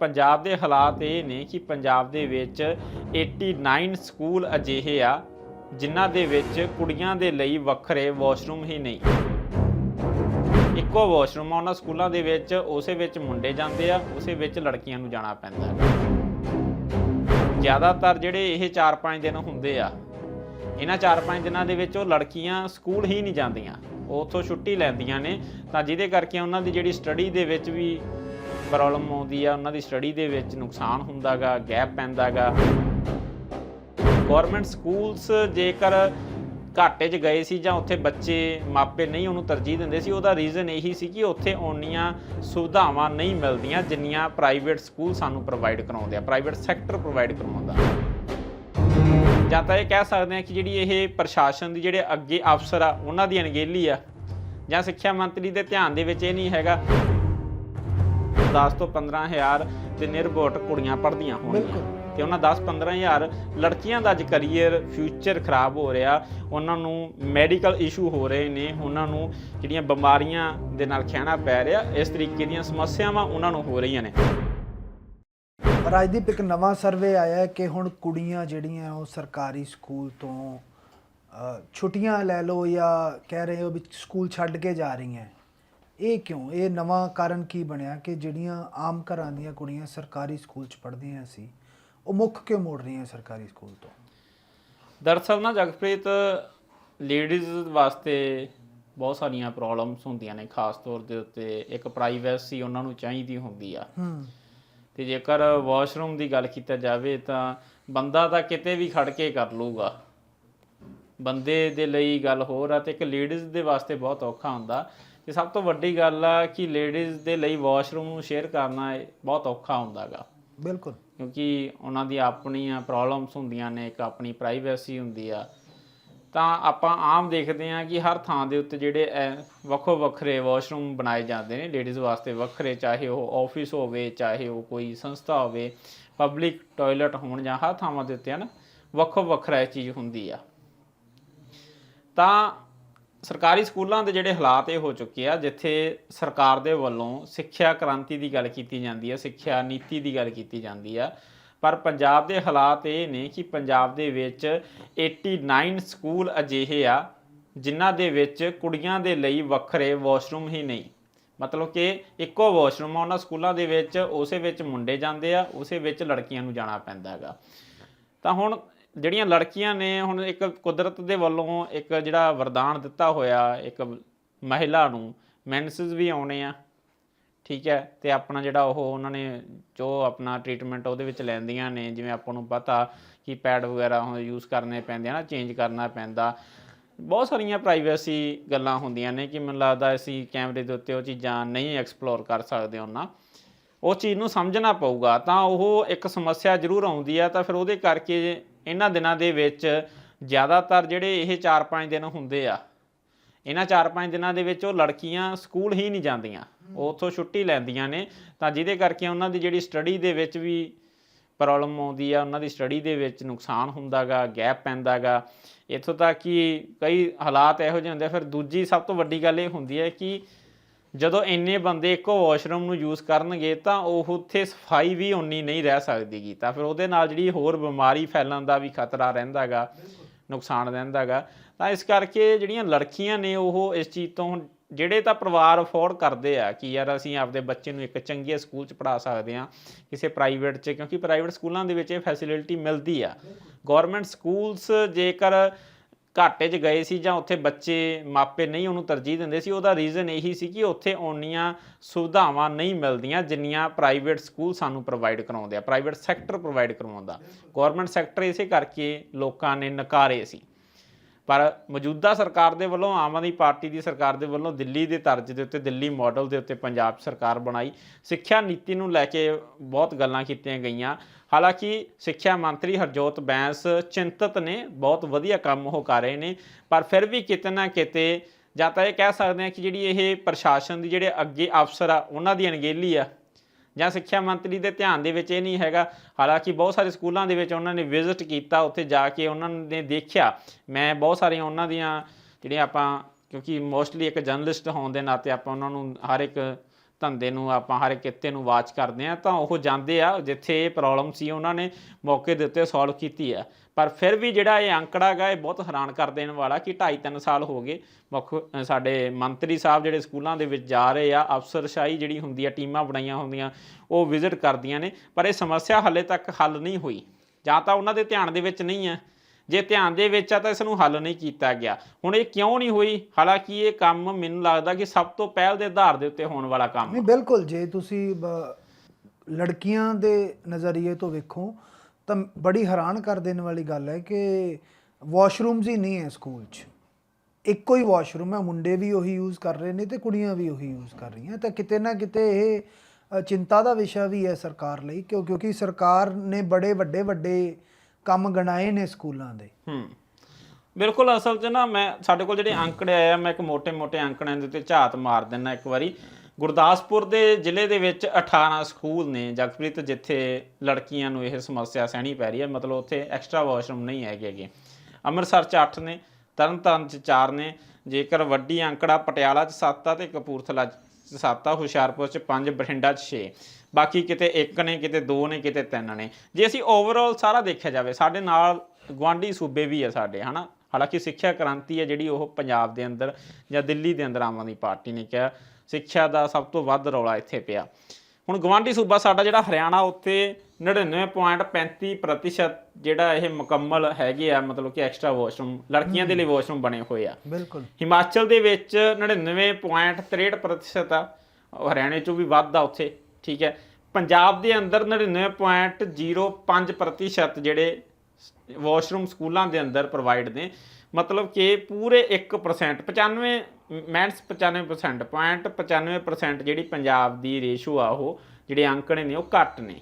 ਪੰਜਾਬ ਦੇ ਹਾਲਾਤ ਇਹ ਨੇ ਕਿ ਪੰਜਾਬ ਦੇ ਵਿੱਚ 89 ਸਕੂਲ ਅਜਿਹੇ ਆ, ਜਿਨ੍ਹਾਂ ਦੇ ਵਿੱਚ ਕੁੜੀਆਂ ਦੇ ਲਈ ਵੱਖਰੇ ਵਾਸ਼ਰੂਮ ਹੀ ਨਹੀਂ। ਇੱਕੋ ਵਾਸ਼ਰੂਮ ਆ, ਉਹਨਾਂ ਸਕੂਲਾਂ ਦੇ ਵਿੱਚ, ਉਸੇ ਵਿੱਚ ਮੁੰਡੇ ਜਾਂਦੇ ਆ, ਉਸੇ ਵਿੱਚ ਲੜਕੀਆਂ ਨੂੰ ਜਾਣਾ ਪੈਂਦਾ ਜ਼ਿਆਦਾਤਰ ਜਿਹੜੇ ਇਹ 4-5 ਦਿਨ ਹੁੰਦੇ ਆ, ਇਹਨਾਂ 4-5 ਦਿਨਾਂ ਦੇ ਵਿੱਚ ਉਹ ਲੜਕੀਆਂ ਸਕੂਲ ਹੀ ਨਹੀਂ ਜਾਂਦੀਆਂ। ਉਹ ਉੱਥੋਂ ਛੁੱਟੀ ਲੈਂਦੀਆਂ ਨੇ, ਤਾਂ ਜਿਹਦੇ ਕਰਕੇ ਉਹਨਾਂ ਦੀ ਜਿਹੜੀ ਸਟੱਡੀ ਦੇ ਵਿੱਚ ਵੀ ਪ੍ਰੋਬਲਮ ਆਉਂਦੀ ਆ, ਉਹਨਾਂ ਦੀ ਸਟੱਡੀ ਦੇ ਵਿੱਚ ਨੁਕਸਾਨ ਹੁੰਦਾਗਾ ਗੈਪ ਪੈਂਦਾਗਾ। ਗਵਰਨਮੈਂਟ ਸਕੂਲਸ ਜੇਕਰ ਘਾਟੇ 'ਚ ਗਏ ਸੀ ਜਾਂ ਉੱਥੇ ਬੱਚੇ ਮਾਪੇ ਨਹੀਂ ਉਹਨੂੰ ਤਰਜੀਹ ਦਿੰਦੇ ਸੀ, ਉਹਦਾ ਰੀਜ਼ਨ ਇਹੀ ਸੀ ਕਿ ਉੱਥੇ ਓਨੀਆਂ ਸੁਵਿਧਾਵਾਂ ਨਹੀਂ ਮਿਲਦੀਆਂ ਜਿੰਨੀਆਂ ਪ੍ਰਾਈਵੇਟ ਸਕੂਲ ਸਾਨੂੰ ਪ੍ਰੋਵਾਈਡ ਕਰਾਉਂਦੇ ਆ ਪ੍ਰਾਈਵੇਟ ਸੈਕਟਰ ਪ੍ਰੋਵਾਈਡ ਕਰਵਾਉਂਦਾ ਜਾਂ ਤਾਂ ਇਹ ਕਹਿ ਸਕਦੇ ਆ ਕਿ ਜਿਹੜੀ ਇਹ ਪ੍ਰਸ਼ਾਸਨ ਦੀ ਜਿਹੜੇ ਅੱਗੇ ਅਫਸਰ ਆ, ਉਹਨਾਂ ਦੀ ਅਣਗਹਿਲੀ ਆ। ਜਾਂ ਸਿੱਖਿਆ ਮੰਤਰੀ ਦੇ ਧਿਆਨ ਦੇ ਵਿੱਚ ਇਹ ਨਹੀਂ ਹੈਗਾ 10 ਤੋਂ 15000 ਤੇ ਨਿਰਭੋਟ ਕੁੜੀਆਂ ਪੜ੍ਹਦੀਆਂ ਹੋਣਗੀਆਂ। ਤੇ ਉਹਨਾਂ 10 15000 ਲੜਕੀਆਂ ਦਾ ਅੱਜ ਕੈਰੀਅਰ ਫਿਊਚਰ ਖਰਾਬ ਹੋ ਰਿਹਾ। ਉਹਨਾਂ ਨੂੰ ਮੈਡੀਕਲ ਇਸ਼ੂ ਹੋ ਰਹੇ ਨੇ। ਉਹਨਾਂ ਨੂੰ ਜਿਹੜੀਆਂ ਬਿਮਾਰੀਆਂ ਦੇ ਨਾਲ ਖਹਿਣਾ ਪੈ ਰਿਹਾ ਇਸ ਤਰੀਕੇ ਦੀਆਂ ਸਮੱਸਿਆਵਾਂ ਉਹਨਾਂ ਨੂੰ ਹੋ ਰਹੀਆਂ ਨੇ। ਰਾਜਦੀਪ ਇੱਕ ਨਵਾਂ ਸਰਵੇ ਆਇਆ ਹੈ ਕਿ ਹੁਣ ਕੁੜੀਆਂ ਜਿਹੜੀਆਂ ਉਹ ਸਰਕਾਰੀ ਸਕੂਲ ਤੋਂ ਛੁੱਟੀਆਂ ਲੈ ਲਓ ਜਾਂ ਕਹਿ ਰਹੇ ਹੋ ਵੀ ਸਕੂਲ ਛੱਡ ਕੇ ਜਾ ਰਹੀਆਂ। ਇਹ ਕਿਉਂ? ਇਹ ਨਵਾਂ ਕਾਰਨ ਕੀ ਬਣਿਆ ਕਿ ਜਿਹੜੀਆਂ ਆਮ ਘਰਾਂ ਦੀਆਂ ਕੁੜੀਆਂ ਸਰਕਾਰੀ ਸਕੂਲ 'ਚ ਪੜ੍ਹਦੀਆਂ ਸੀ ਉਹ ਮੁੱਖ ਕਿਉਂ ਮੋੜ ਰਹੀਆਂ ਸਰਕਾਰੀ ਸਕੂਲ ਤੋਂ? ਦਰਅਸਲ ਨਾ ਜਗਪ੍ਰੀਤ ਲੇਡੀਜ਼ ਵਾਸਤੇ ਬਹੁਤ ਸਾਰੀਆਂ ਪ੍ਰੋਬਲਮਸ ਹੁੰਦੀਆਂ ਨੇ ਖਾਸ ਤੌਰ ਦੇ ਉੱਤੇ ਇੱਕ ਪ੍ਰਾਈਵੇਸੀ ਉਹਨਾਂ ਨੂੰ ਚਾਹੀਦੀ ਹੁੰਦੀ ਆ। ਹੂੰ। ਤੇ ਜੇਕਰ ਵਾਸ਼ਰੂਮ ਦੀ ਗੱਲ ਕੀਤਾ ਜਾਵੇ ਤਾਂ ਬੰਦਾ ਤਾਂ ਕਿਤੇ ਵੀ ਖੜ ਕੇ ਕਰ ਲੂਗਾ ਬੰਦੇ ਦੇ ਲਈ ਗੱਲ ਹੋਰ ਆ ਤੇ ਇੱਕ ਲੇਡੀਜ਼ ਦੇ ਵਾਸਤੇ ਬਹੁਤ ਔਖਾ ਹੁੰਦਾ। ਤੇ ਸਭ ਤੋਂ ਵੱਡੀ ਗੱਲ ਆ ਕਿ ਲੇਡੀਜ਼ ਦੇ ਲਈ ਵਾਸ਼ਰੂਮ ਨੂੰ ਸ਼ੇਅਰ ਕਰਨਾ ਬਹੁਤ ਔਖਾ ਹੁੰਦਾਗਾ ਬਿਲਕੁਲ। ਕਿਉਂਕਿ ਉਹਨਾਂ ਦੀ ਆਪਣੀਆਂ ਪ੍ਰੋਬਲਮਸ ਹੁੰਦੀਆਂ ਨੇ ਇੱਕ ਆਪਣੀ ਪ੍ਰਾਈਵੇਸੀ ਹੁੰਦੀ ਆ। ਤਾਂ ਆਪਾਂ ਆਮ ਦੇਖਦੇ ਹਾਂ ਕਿ ਹਰ ਥਾਂ ਦੇ ਉੱਤੇ ਜਿਹੜੇ ਵੱਖੋ ਵੱਖਰੇ ਵਾਸ਼ਰੂਮ ਬਣਾਏ ਜਾਂਦੇ ਨੇ ਲੇਡੀਜ਼ ਵਾਸਤੇ ਵੱਖਰੇ ਚਾਹੇ ਉਹ ਆਫਿਸ ਹੋਵੇ ਚਾਹੇ ਉਹ ਕੋਈ ਸੰਸਥਾ ਹੋਵੇ ਪਬਲਿਕ ਟਾਇਲਟ ਹੋਣ ਜਾਂ ਹਰ ਥਾਵਾਂ ਦੇ ਉੱਤੇ ਹਨ ਵੱਖੋ ਵੱਖਰਾ ਇਹ ਚੀਜ਼ ਹੁੰਦੀ ਆ। ਤਾਂ ਸਰਕਾਰੀ ਸਕੂਲਾਂ ਦੇ ਜਿਹੜੇ ਹਾਲਾਤ ਇਹ ਹੋ ਚੁੱਕੇ ਆ, ਜਿੱਥੇ ਸਰਕਾਰ ਦੇ ਵੱਲੋਂ ਸਿੱਖਿਆ ਕ੍ਰਾਂਤੀ ਦੀ ਗੱਲ ਕੀਤੀ ਜਾਂਦੀ ਹੈ ਸਿੱਖਿਆ ਨੀਤੀ ਦੀ ਗੱਲ ਕੀਤੀ ਜਾਂਦੀ ਆ, ਪਰ ਪੰਜਾਬ ਦੇ ਹਾਲਾਤ ਇਹ ਨੇ ਕਿ ਪੰਜਾਬ ਦੇ ਵਿੱਚ 89 ਸਕੂਲ ਅਜਿਹੇ ਆ, ਜਿਨ੍ਹਾਂ ਦੇ ਵਿੱਚ ਕੁੜੀਆਂ ਦੇ ਲਈ ਵੱਖਰੇ ਵਾਸ਼ਰੂਮ ਹੀ ਨਹੀਂ। ਮਤਲਬ ਕਿ ਇੱਕੋ ਵਾਸ਼ਰੂਮ ਆ, ਉਹਨਾਂ ਸਕੂਲਾਂ ਦੇ ਵਿੱਚ, ਉਸੇ ਵਿੱਚ ਮੁੰਡੇ ਜਾਂਦੇ ਆ, ਉਸੇ ਵਿੱਚ ਲੜਕੀਆਂ ਨੂੰ ਜਾਣਾ ਪੈਂਦਾ ਹੈਗਾ। ਤਾਂ ਹੁਣ ਜਿਹੜੀਆਂ ਲੜਕੀਆਂ ਨੇ, ਹੁਣ ਇੱਕ ਕੁਦਰਤ ਦੇ ਵੱਲੋਂ ਇੱਕ ਜਿਹੜਾ ਵਰਦਾਨ ਦਿੱਤਾ ਹੋਇਆ ਇੱਕ ਮਹਿਲਾ ਨੂੰ, ਮੈਂਸਸ ਵੀ ਆਉਣੇ ਆ, ਠੀਕ ਹੈ, ਤੇ ਆਪਣਾ ਜਿਹੜਾ ਉਹ ਉਹਨਾਂ ਨੇ ਜੋ ਆਪਣਾ ਟ੍ਰੀਟਮੈਂਟ ਉਹਦੇ ਵਿੱਚ ਲੈਂਦੀਆਂ ਨੇ, ਜਿਵੇਂ ਆਪਾਂ ਨੂੰ ਪਤਾ ਕਿ ਪੈਡ ਵਗੈਰਾ ਹੁਣ ਯੂਜ਼ ਕਰਨੇ ਪੈਂਦੇ ਆ ਨਾ ਚੇਂਜ ਕਰਨਾ ਪੈਂਦਾ। ਬਹੁਤ ਸਾਰੀਆਂ ਪ੍ਰਾਈਵੇਸੀ ਗੱਲਾਂ ਹੁੰਦੀਆਂ ਨੇ ਕਿ ਮੈਨੂੰ ਲੱਗਦਾ ਅਸੀਂ ਕੈਮਰੇ ਦੇ ਉੱਤੇ ਉਹ ਚੀਜ਼ਾਂ ਨਹੀਂ ਐਕਸਪਲੋਰ ਕਰ ਸਕਦੇ ਉਹਨਾਂ। ਉਹ ਚੀਜ਼ ਨੂੰ ਸਮਝਣਾ ਪਊਗਾ, ਤਾਂ ਉਹ ਇੱਕ ਸਮੱਸਿਆ ਜ਼ਰੂਰ ਆਉਂਦੀ ਆ, ਤਾਂ ਫਿਰ ਉਹਦੇ ਕਰਕੇ ਇਹਨਾਂ ਦਿਨਾਂ ਦੇ ਵਿੱਚ ਜ਼ਿਆਦਾਤਰ ਜਿਹੜੇ ਇਹ 4-5 ਦਿਨ ਹੁੰਦੇ ਆ, ਇਹਨਾਂ 4-5 ਦਿਨਾਂ ਦੇ ਵਿੱਚ ਉਹ ਲੜਕੀਆਂ ਸਕੂਲ ਹੀ ਨਹੀਂ ਜਾਂਦੀਆਂ ਉਹ ਉੱਥੋਂ ਛੁੱਟੀ ਲੈਂਦੀਆਂ ਨੇ। ਤਾਂ ਜਿਹਦੇ ਕਰਕੇ ਉਹਨਾਂ ਦੀ ਜਿਹੜੀ ਸਟੱਡੀ ਦੇ ਵਿੱਚ ਵੀ ਪ੍ਰੋਬਲਮ ਆਉਂਦੀ ਆ, ਉਹਨਾਂ ਦੀ ਸਟੱਡੀ ਦੇ ਵਿੱਚ ਨੁਕਸਾਨ ਹੁੰਦਾਗਾ, ਗੈਪ ਪੈਂਦਾਗਾ। ਇੱਥੋਂ ਤੱਕ ਕਿ ਕਈ ਹਾਲਾਤ ਇਹੋ ਜਿਹੇ ਹੁੰਦੇ ਆ, ਫਿਰ ਦੂਜੀ ਸਭ ਤੋਂ ਵੱਡੀ ਗੱਲ ਇਹ ਹੁੰਦੀ ਹੈ ਕਿ ਜਦੋਂ ਇੰਨੇ ਬੰਦੇ ਇੱਕੋ ਵਾਸ਼ਰੂਮ ਨੂੰ ਯੂਜ਼ ਕਰਨਗੇ ਤਾਂ ਉਹ ਉੱਥੇ ਸਫ਼ਾਈ ਵੀ ਉਨੀ ਨਹੀਂ ਰਹਿ ਸਕਦੀਗੀ। ਤਾਂ ਫਿਰ ਉਹਦੇ ਨਾਲ ਜਿਹੜੀ ਹੋਰ ਬਿਮਾਰੀ ਫੈਲਣ ਦਾ ਵੀ ਖਤਰਾ ਰਹਿੰਦਾਗਾ, ਨੁਕਸਾਨ ਰਹਿੰਦਾਗਾ। ਤਾਂ ਇਸ ਕਰਕੇ ਜਿਹੜੀਆਂ ਲੜਕੀਆਂ ਨੇ ਉਹ ਇਸ ਚੀਜ਼ ਤੋਂ ਹੁਣ ਜਿਹੜੇ ਤਾਂ ਪਰਿਵਾਰ ਅਫੋਰਡ ਕਰਦੇ ਆ ਕਿ ਯਾਰ ਅਸੀਂ ਆਪਦੇ ਬੱਚੇ ਨੂੰ ਇੱਕ ਚੰਗੇ ਸਕੂਲ 'ਚ ਪੜ੍ਹਾ ਸਕਦੇ ਆ ਕਿਸੇ ਪ੍ਰਾਈਵੇਟ 'ਚ, ਕਿਉਂਕਿ ਪ੍ਰਾਈਵੇਟ ਸਕੂਲਾਂ ਦੇ ਵਿੱਚ ਇਹ ਫੈਸਿਲਿਟੀ ਮਿਲਦੀ ਆ। ਗਵਰਨਮੈਂਟ ਸਕੂਲਸ ਜੇਕਰ ਘਾਟੇ 'ਚ ਗਏ ਸੀ ਜਾਂ ਉੱਥੇ ਬੱਚੇ ਮਾਪੇ ਨਹੀਂ ਉਹਨੂੰ ਤਰਜੀਹ ਦਿੰਦੇ ਸੀ, ਉਹਦਾ ਰੀਜ਼ਨ ਇਹੀ ਸੀ ਕਿ ਉੱਥੇ ਓਨੀਆਂ ਸੁਵਿਧਾਵਾਂ ਨਹੀਂ ਮਿਲਦੀਆਂ ਜਿੰਨੀਆਂ ਪ੍ਰਾਈਵੇਟ ਸਕੂਲ ਸਾਨੂੰ ਪ੍ਰੋਵਾਈਡ ਕਰਾਉਂਦੇ ਆ ਪ੍ਰਾਈਵੇਟ ਸੈਕਟਰ ਪ੍ਰੋਵਾਈਡ ਕਰਵਾਉਂਦਾ। ਗਵਰਨਮੈਂਟ ਸੈਕਟਰ ਇਸੇ ਕਰਕੇ ਲੋਕਾਂ ਨੇ ਨਕਾਰੇ ਸੀ। ਪਰ ਮੌਜੂਦਾ ਸਰਕਾਰ ਦੇ ਵੱਲੋਂ, ਆਮ ਆਦਮੀ ਪਾਰਟੀ ਦੀ ਸਰਕਾਰ ਦੇ ਵੱਲੋਂ ਦਿੱਲੀ ਦੇ ਤਰਜ਼ ਦੇ ਉੱਤੇ, ਦਿੱਲੀ ਮਾਡਲ ਦੇ ਉੱਤੇ ਪੰਜਾਬ ਸਰਕਾਰ ਬਣਾਈ। ਸਿੱਖਿਆ ਨੀਤੀ ਨੂੰ ਲੈ ਕੇ ਬਹੁਤ ਗੱਲਾਂ ਕੀਤੀਆਂ ਗਈਆਂ। ਹਾਲਾਂਕਿ ਸਿੱਖਿਆ ਮੰਤਰੀ ਹਰਜੋਤ ਬੈਂਸ ਚਿੰਤਤ ਨੇ ਬਹੁਤ ਵਧੀਆ ਕੰਮ ਉਹ ਕਰ ਰਹੇ ਨੇ, ਪਰ ਫਿਰ ਵੀ ਕਿਤੇ ਨਾ ਕਿਤੇ ਜਾਂ ਤਾਂ ਇਹ ਕਹਿ ਸਕਦੇ ਹਾਂ ਕਿ ਜਿਹੜੀ ਇਹ ਪ੍ਰਸ਼ਾਸਨ ਦੀ ਜਿਹੜੇ ਅੱਗੇ ਅਫਸਰ ਆ, ਉਹਨਾਂ ਦੀ ਅਣਗਹਿਲੀ ਆ। ਜਾਂ ਸਿੱਖਿਆ ਮੰਤਰੀ ਦੇ ਧਿਆਨ ਦੇ ਵਿੱਚ ਇਹ ਨਹੀਂ ਹੈਗਾ। ਹਾਲਾਂਕਿ ਬਹੁਤ ਸਾਰੇ ਸਕੂਲਾਂ ਦੇ ਵਿੱਚ ਉਹਨਾਂ ਨੇ ਵਿਜ਼ਿਟ ਕੀਤਾ, ਉੱਥੇ ਜਾ ਕੇ ਉਹਨਾਂ ਨੇ ਦੇਖਿਆ। ਮੈਂ ਬਹੁਤ ਸਾਰੀਆਂ ਉਹਨਾਂ ਦੀਆਂ ਜਿਹੜੀਆਂ ਆਪਾਂ, ਕਿਉਂਕਿ ਮੋਸਟਲੀ ਇੱਕ ਜਰਨਲਿਸਟ ਹੋਣ ਦੇ ਨਾਤੇ ਆਪਾਂ ਉਹਨਾਂ ਨੂੰ ਹਰ ਇੱਕ ਧੰਦੇ ਨੂੰ ਆਪਾਂ ਹਰ ਇੱਕ ਕਿੱਤੇ ਨੂੰ ਵਾਚ ਕਰਦੇ ਆ ਤਾਂ ਉਹ ਜਾਂਦੇ ਆ, ਜਿੱਥੇ ਇਹ ਪ੍ਰੋਬਲਮ ਸੀ, ਉਹਨਾਂ ਨੇ ਮੌਕੇ ਦੇ ਉੱਤੇ ਸੋਲਵ ਕੀਤੀ ਆ। ਪਰ ਫਿਰ ਵੀ ਜਿਹੜਾ ਇਹ ਅੰਕੜਾ ਗਾ ਇਹ ਬਹੁਤ ਹੈਰਾਨ ਕਰ ਦੇਣ ਵਾਲਾ ਕਿ 2.5 3 ਸਾਲ ਹੋ ਗਏ, ਮੁੱਖ ਸਾਡੇ ਮੰਤਰੀ ਸਾਹਿਬ ਜਿਹੜੇ ਸਕੂਲਾਂ ਦੇ ਵਿੱਚ ਜਾ ਰਹੇ ਆ, ਅਫਸਰਸ਼ਾਹੀ ਜਿਹੜੀ ਹੁੰਦੀ ਆ, ਟੀਮਾਂ ਬਣਾਈਆਂ ਹੁੰਦੀਆਂ, ਉਹ ਵਿਜ਼ਿਟ ਕਰਦੀਆਂ ਨੇ, ਪਰ ਇਹ ਸਮੱਸਿਆ ਹਾਲੇ ਤੱਕ ਹੱਲ ਨਹੀਂ ਹੋਈ। ਜਾਂ ਤਾਂ ਉਹਨਾਂ ਦੇ ਧਿਆਨ ਦੇ ਵਿੱਚ ਨਹੀਂ ਹੈ ਜੇ ਧਿਆਨ ਦੇ ਵਿੱਚ ਆ ਤਾਂ ਇਸ ਨੂੰ ਹੱਲ ਨਹੀਂ ਕੀਤਾ ਗਿਆ। ਹੁਣ ਇਹ ਕਿਉਂ ਨਹੀਂ ਹੋਈ? ਹਾਲਾਂਕਿ ਇਹ ਕੰਮ ਮੈਨੂੰ ਲੱਗਦਾ ਕਿ ਸਭ ਤੋਂ ਪਹਿਲ ਦੇ ਆਧਾਰ ਦੇ ਉੱਤੇ ਹੋਣ ਵਾਲਾ ਕੰਮ ਨਹੀਂ ਬਿਲਕੁਲ ਜੇ ਤੁਸੀਂ ਲੜਕੀਆਂ ਦੇ ਨਜ਼ਰੀਏ ਤੋਂ ਵੇਖੋ ਤਾਂ ਬੜੀ ਹੈਰਾਨ ਕਰ ਦੇਣ ਵਾਲੀ ਗੱਲ ਹੈ ਕਿ ਵਾਸ਼ਰੂਮਸ ਹੀ ਨਹੀਂ ਹੈ ਸਕੂਲ 'ਚ। ਇੱਕੋ ਹੀ ਵਾਸ਼ਰੂਮ ਹੈ ਮੁੰਡੇ ਵੀ ਉਹੀ ਯੂਜ਼ ਕਰ ਰਹੇ ਨੇ ਤੇ ਕੁੜੀਆਂ ਵੀ ਉਹੀ ਯੂਜ਼ ਕਰ ਰਹੀਆਂ। ਤਾਂ ਕਿਤੇ ਨਾ ਕਿਤੇ ਇਹ ਚਿੰਤਾ ਦਾ ਵਿਸ਼ਾ ਵੀ ਹੈ ਸਰਕਾਰ ਲਈ ਕਿਉਂ ਕਿਉਂਕਿ ਸਰਕਾਰ ਨੇ ਬੜੇ ਵੱਡੇ ਵੱਡੇ ਕੰਮ ਗਣਾਏ ਨੇ ਸਕੂਲਾਂ ਦੇ। ਹੂੰ। ਬਿਲਕੁਲ ਅਸਲ 'ਚ ਨਾ ਮੈਂ, ਸਾਡੇ ਕੋਲ ਜਿਹੜੇ ਅੰਕੜੇ ਆਏ ਮੈਂ ਇੱਕ ਮੋٹے-ਮੋٹے ਅੰਕੜਿਆਂ ਦੇ ਉੱਤੇ ਝਾਤ ਮਾਰ ਦਿੰਨਾ ਇੱਕ ਵਾਰੀ। ਗੁਰਦਾਸਪੁਰ ਦੇ ਜ਼ਿਲ੍ਹੇ ਦੇ ਵਿੱਚ 18 ਸਕੂਲ ਨੇ, ਜਗਪ੍ਰੀਤ, ਜਿੱਥੇ ਲੜਕੀਆਂ ਨੂੰ ਇਹ ਸਮੱਸਿਆ ਸਹਿਣੀ ਪੈ ਰਹੀ ਹੈ, ਮਤਲਬ ਉੱਥੇ ਐਕਸਟਰਾ ਵਾਸ਼ਰੂਮ ਨਹੀਂ ਹੈਗੇ ਹੈਗੇਗੇ ਅੰਮ੍ਰਿਤਸਰ 'ਚ 8 ਨੇ, ਤਰਨਤਾਰਨ 'ਚ 4 ਨੇ, ਜੇਕਰ ਵੱਡੀ ਅੰਕੜਾ ਪਟਿਆਲਾ 'ਚ 7 ਆ ਤੇ ਕਪੂਰਥਲਾ 'ਚ 7 ਆ, ਹੁਸ਼ਿਆਰਪੁਰ 'ਚ 5 ਬਠਿੰਡਾ 'ਚ 6 ਬਾਕੀ ਕਿਤੇ 1 ਨੇ ਕਿਤੇ 2 ਨੇ ਕਿਤੇ 3 ਨੇ। ਜੇ ਅਸੀਂ ਓਵਰਆਲ ਸਾਰਾ ਦੇਖਿਆ ਜਾਵੇ ਸਾਡੇ ਨਾਲ ਗਵਾਂਢੀ ਸੂਬੇ ਵੀ ਆ ਸਾਡੇ ਹਨਾ? ਹਾਲਾਂਕਿ ਸਿੱਖਿਆ ਕ੍ਰਾਂਤੀ ਹੈ ਜਿਹੜੀ ਉਹ ਪੰਜਾਬ ਦੇ ਅੰਦਰ ਜਾਂ ਦਿੱਲੀ ਦੇ ਅੰਦਰ ਆਮ ਆਦਮੀ ਪਾਰਟੀ ਨੇ ਕਿਹਾ। ਸਿੱਖਿਆ ਦਾ ਸਭ ਤੋਂ ਵੱਧ ਰੌਲਾ ਇੱਥੇ ਪਿਆ। ਹੁਣ ਗਵਾਂਢੀ ਸੂਬਾ ਸਾਡਾ ਜਿਹੜਾ ਹਰਿਆਣਾ ਉੱਥੇ 99.35% ਜਿਹੜਾ ਇਹ ਮੁਕੰਮਲ ਹੈਗੇ ਆ ਮਤਲਬ ਕਿ ਐਕਸਟਰਾ ਵਾਸ਼ਰੂਮ ਲੜਕੀਆਂ ਦੇ ਲਈ ਵਾਸ਼ਰੂਮ ਬਣੇ ਹੋਏ ਆ। ਬਿਲਕੁਲ। ਹਿਮਾਚਲ ਦੇ ਵਿੱਚ 99.63% ਆ। ਹਰਿਆਣੇ ਚੋਂ ਵੀ ਵੱਧ ਆ ਉੱਥੇ। ਠੀਕ ਹੈ। ਪੰਜਾਬ ਦੇ ਅੰਦਰ 99.05% ਜਿਹੜੇ ਵਾਸ਼ਰੂਮ ਸਕੂਲਾਂ ਦੇ ਅੰਦਰ ਪ੍ਰੋਵਾਈਡ ਨੇ, ਮਤਲਬ ਕਿ ਪੂਰੇ 1% 95 ਮੈਂਸ 95% ਪੁਆਇੰਟ 95% ਜਿਹੜੀ ਪੰਜਾਬ ਦੀ ਰੇਸ਼ੋ ਆ ਉਹ ਜਿਹੜੇ ਅੰਕੜੇ ਨੇ ਉਹ ਘੱਟ ਨੇ।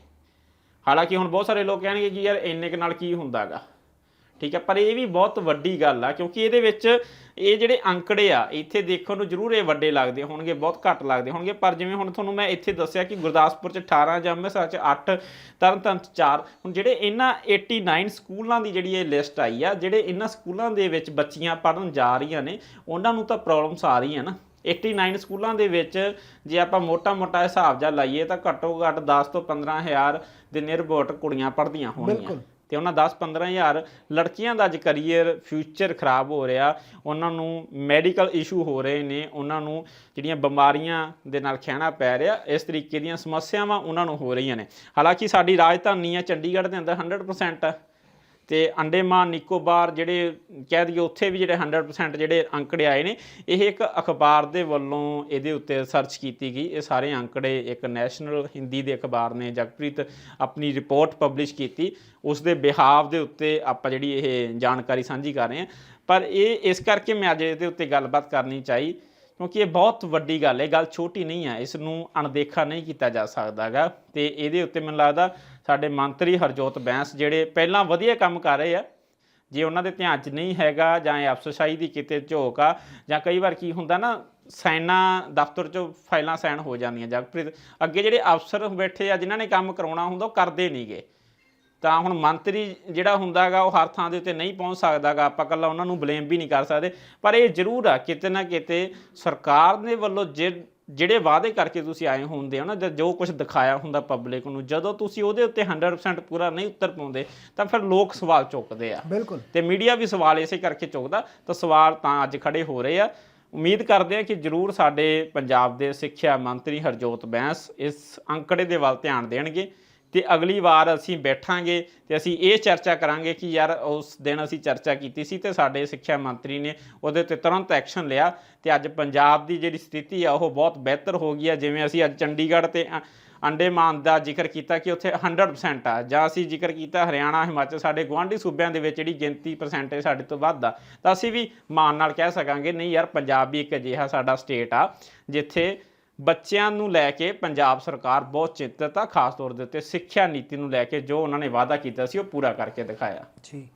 ਹਾਲਾਂਕਿ ਹੁਣ ਬਹੁਤ ਸਾਰੇ ਲੋਕ ਕਹਿਣਗੇ ਕਿ ਯਾਰ ਇੰਨੇ ਕੁ ਨਾਲ ਕੀ ਹੁੰਦਾਗਾ। ਠੀਕ ਹੈ, ਪਰ ਇਹ ਵੀ ਬਹੁਤ ਵੱਡੀ ਗੱਲ ਆ, ਕਿਉਂਕਿ ਇਹਦੇ ਵਿੱਚ ਇਹ ਜਿਹੜੇ ਅੰਕੜੇ ਆ, ਇੱਥੇ ਦੇਖਣ ਨੂੰ ਜ਼ਰੂਰ ਇਹ ਵੱਡੇ ਲੱਗਦੇ ਹੋਣਗੇ, ਬਹੁਤ ਘੱਟ ਲੱਗਦੇ ਹੋਣਗੇ, ਪਰ ਜਿਵੇਂ ਹੁਣ ਤੁਹਾਨੂੰ ਮੈਂ ਇੱਥੇ ਦੱਸਿਆ ਕਿ ਗੁਰਦਾਸਪੁਰ ਚ 18 ਜਾਂ ਅੰਮ੍ਰਿਤਸਰ ਚ 8 ਤਰਨਤਾਰਨ ਚ 4 ਹੁਣ ਜਿਹੜੇ ਇਹਨਾਂ 89 ਸਕੂਲਾਂ ਦੀ ਜਿਹੜੀ ਇਹ ਲਿਸਟ ਆਈ ਆ, ਜਿਹੜੇ ਇਹਨਾਂ ਸਕੂਲਾਂ ਦੇ ਵਿੱਚ ਬੱਚੀਆਂ ਪੜਨ ਜਾ ਰਹੀਆਂ ਨੇ, ਉਹਨਾਂ ਨੂੰ ਤਾਂ ਪ੍ਰੋਬਲਮਸ ਆ ਰਹੀਆਂ ਨਾ। 89 ਸਕੂਲਾਂ ਦੇ ਵਿੱਚ ਜੇ ਆਪਾਂ ਮੋਟਾ-ਮੋਟਾ ਹਿਸਾਬ ਜਾਂ ਲਾਈਏ ਤਾਂ ਘੱਟੋ ਘੱਟ 10 ਤੋਂ 15000 ਦੇ ਨਿਰਭੋਟ ਕੁੜੀਆਂ ਪੜ੍ਹਦੀਆਂ ਹੋਣਗੀਆਂ ਤੇ ਉਹਨਾਂ 10-15000 ਲੜਕੀਆਂ ਦਾ ਅੱਜ ਕਰੀਅਰ ਫਿਊਚਰ ਖਰਾਬ ਹੋ ਰਿਹਾ। ਉਹਨਾਂ ਨੂੰ ਮੈਡੀਕਲ ਇਸ਼ੂ ਹੋ ਰਹੇ ਨੇ। ਉਹਨਾਂ ਨੂੰ ਜਿਹੜੀਆਂ ਬਿਮਾਰੀਆਂ ਦੇ ਨਾਲ ਖਹਿਣਾ ਪੈ ਰਿਹਾ, ਇਸ ਤਰੀਕੇ ਦੀਆਂ ਸਮੱਸਿਆਵਾਂ ਉਹਨਾਂ ਨੂੰ ਹੋ ਰਹੀਆਂ ਨੇ। ਹਾਲਾਂਕਿ ਸਾਡੀ ਰਾਜਧਾਨੀ ਆ ਚੰਡੀਗੜ੍ਹ ਦੇ ਅੰਦਰ 100% ਤੇ ਅੰਡੇਮਾਨ, ਨਿਕੋਬਾਰ ਜਿਹੜੇ ਕਹਿ ਦਈਏ ਉੱਥੇ ਵੀ ਜਿਹੜੇ 100% ਜਿਹੜੇ ਅੰਕੜੇ ਆਏ ਨੇ, ਇਹ ਇੱਕ ਅਖਬਾਰ ਦੇ ਵੱਲੋਂ ਇਹਦੇ ਉੱਤੇ ਸਰਚ ਕੀਤੀ ਗਈ। ਇਹ ਸਾਰੇ ਅੰਕੜੇ ਇੱਕ ਨੈਸ਼ਨਲ ਹਿੰਦੀ ਦੇ ਅਖਬਾਰ ਨੇ। ਜਗਪ੍ਰੀਤ ਆਪਣੀ ਰਿਪੋਰਟ ਪਬਲਿਸ਼ ਕੀਤੀ। ਉਸ ਦੇ ਬਿਹਾਵ ਦੇ ਉੱਤੇ ਆਪਾਂ ਜਿਹੜੀ ਇਹ ਜਾਣਕਾਰੀ ਸਾਂਝੀ ਕਰ ਰਹੇ ਹਾਂ। ਪਰ ਇਹ ਇਸ ਕਰਕੇ ਮੈਂ ਅੱਜ ਇਹਦੇ ਉੱਤੇ ਗੱਲਬਾਤ ਕਰਨੀ ਚਾਹੀ, ਕਿਉਂਕਿ ਇਹ ਬਹੁਤ ਵੱਡੀ ਗੱਲ ਹੈ। ਇਹ ਗੱਲ ਛੋਟੀ ਨਹੀਂ ਹੈ। ਇਸ ਨੂੰ ਅਣਦੇਖਾ ਨਹੀਂ ਕੀਤਾ ਜਾ ਸਕਦਾਗਾ ਤੇ ਇਹਦੇ ਉੱਤੇ ਮੈਨੂੰ ਲੱਗਦਾ ਸਾਡੇ ਮੰਤਰੀ ਹਰਜੋਤ ਬੈਂਸ ਜਿਹੜੇ ਪਹਿਲਾਂ ਵਧੀਆ ਕੰਮ ਕਰ ਰਹੇ ਆ, ਜੇ ਉਹਨਾਂ ਦੇ ਧਿਆਨ 'ਚ ਨਹੀਂ ਹੈਗਾ ਜਾਂ ਇਹ ਅਫਸਰਸ਼ਾਹੀ ਦੀ ਕਿਤੇ ਝੋਕ ਆ, ਜਾਂ ਕਈ ਵਾਰ ਕੀ ਹੁੰਦਾ ਨਾ ਸਾਈਨਾਂ ਦਫ਼ਤਰ 'ਚੋਂ ਫਾਈਲਾਂ ਸਾਈਨ ਹੋ ਜਾਂਦੀਆਂ, ਜਗਪ੍ਰੀਤ, ਅੱਗੇ ਜਿਹੜੇ ਅਫਸਰ ਬੈਠੇ ਆ, ਜਿਨ੍ਹਾਂ ਨੇ ਕੰਮ ਕਰਾਉਣਾ ਹੁੰਦਾ, ਉਹ ਕਰਦੇ ਨਹੀਂਗੇ। ਤਾਂ ਹੁਣ ਮੰਤਰੀ ਜਿਹੜਾ ਹੁੰਦਾਗਾ, ਉਹ ਹਰ ਥਾਂ ਦੇ ਉੱਤੇ ਨਹੀਂ ਪਹੁੰਚ ਸਕਦਾਗਾ, ਆਪਾਂ ਕੱਲਾ ਉਹਨਾਂ ਨੂੰ ਬਲੇਮ ਵੀ ਨਹੀਂ ਕਰ ਸਕਦੇ। ਪਰ ਇਹ ਜ਼ਰੂਰ ਆ, ਕਿਤੇ ਨਾ ਕਿਤੇ ਸਰਕਾਰ ਦੇ ਵੱਲੋਂ ਜੇ ਜਿਹੜੇ ਵਾਅਦੇ ਕਰਕੇ ਤੁਸੀਂ ਆਏ ਹੁੰਦੇ ਹੋ ਨਾ ਜਾਂ ਜੋ ਕੁਝ ਦਿਖਾਇਆ ਹੁੰਦਾ ਪਬਲਿਕ ਨੂੰ ਜਦੋਂ ਤੁਸੀਂ ਉਹਦੇ ਉੱਤੇ 100% ਪੂਰਾ ਨਹੀਂ ਉੱਤਰ ਪਾਉਂਦੇ ਤਾਂ ਫਿਰ ਲੋਕ ਸਵਾਲ ਚੁੱਕਦੇ ਆ। ਬਿਲਕੁਲ। ਤੇ ਮੀਡੀਆ ਵੀ ਸਵਾਲ ਇਸੇ ਕਰਕੇ ਚੁੱਕਦਾ ਤਾਂ ਸਵਾਲ ਤਾਂ ਅੱਜ ਖੜੇ ਹੋ ਰਹੇ ਆ। ਉਮੀਦ ਕਰਦੇ ਆ ਕਿ ਜਰੂਰ ਸਾਡੇ ਪੰਜਾਬ ਦੇ ਸਿੱਖਿਆ ਮੰਤਰੀ ਹਰਜੋਤ ਬੈਂਸ ਇਸ ਅੰਕੜੇ ਦੇ ਵੱਲ ਧਿਆਨ ਦੇਣਗੇ। ਤੇ ਅਗਲੀ ਵਾਰ ਅਸੀਂ ਬੈਠਾਂਗੇ ਤੇ ਅਸੀਂ ਇਹ ਚਰਚਾ ਕਰਾਂਗੇ ਕਿ ਯਾਰ ਉਸ ਦਿਨ ਅਸੀਂ ਚਰਚਾ ਕੀਤੀ ਸੀ ਤੇ ਸਾਡੇ ਸਿੱਖਿਆ ਮੰਤਰੀ ਨੇ ਉਹਦੇ ਤੇ ਤੁਰੰਤ ਐਕਸ਼ਨ ਲਿਆ ਤੇ ਅੱਜ ਪੰਜਾਬ ਦੀ ਜਿਹੜੀ ਸਥਿਤੀ ਆ, ਉਹ ਬਹੁਤ ਬਿਹਤਰ ਹੋ ਗਈ ਆ। ਜਿਵੇਂ ਅਸੀਂ ਅੱਜ ਚੰਡੀਗੜ੍ਹ ਤੇ ਅ- ਅੰਡੇਮਾਨ ਦਾ ਜ਼ਿਕਰ ਕੀਤਾ ਕਿ ਉੱਥੇ 100% ਆ ਜਾਂ ਅਸੀਂ ਜ਼ਿਕਰ ਕੀਤਾ ਹਰਿਆਣਾ, ਹਿਮਾਚਲ, ਸਾਡੇ ਗੁਆਂਢੀ ਸੂਬਿਆਂ ਦੇ ਵਿੱਚ ਜਿਹੜੀ ਗਿਣਤੀ ਪਰਸੈਂਟੇਜ ਸਾਡੇ ਤੋਂ ਵੱਧ ਆ, ਤਾਂ ਅਸੀਂ ਵੀ ਮਾਣ ਨਾਲ ਕਹਿ ਸਕਾਂਗੇ, ਨਹੀਂ ਯਾਰ ਪੰਜਾਬ ਵੀ ਇੱਕ ਅਜਿਹਾ ਸਾਡਾ ਸਟੇਟ ਆ, ਜਿੱਥੇ ਬੱਚਿਆਂ ਨੂੰ ਲੈ ਕੇ ਪੰਜਾਬ ਸਰਕਾਰ ਬਹੁਤ ਚਿੰਤਤ ਆ, ਖਾਸ ਤੌਰ ਦੇ ਉੱਤੇ ਸਿੱਖਿਆ ਨੀਤੀ ਨੂੰ ਲੈ ਕੇ ਜੋ ਉਹਨਾਂ ਨੇ ਵਾਅਦਾ ਕੀਤਾ ਸੀ, ਉਹ ਪੂਰਾ ਕਰਕੇ ਦਿਖਾਇਆ। ਜੀ।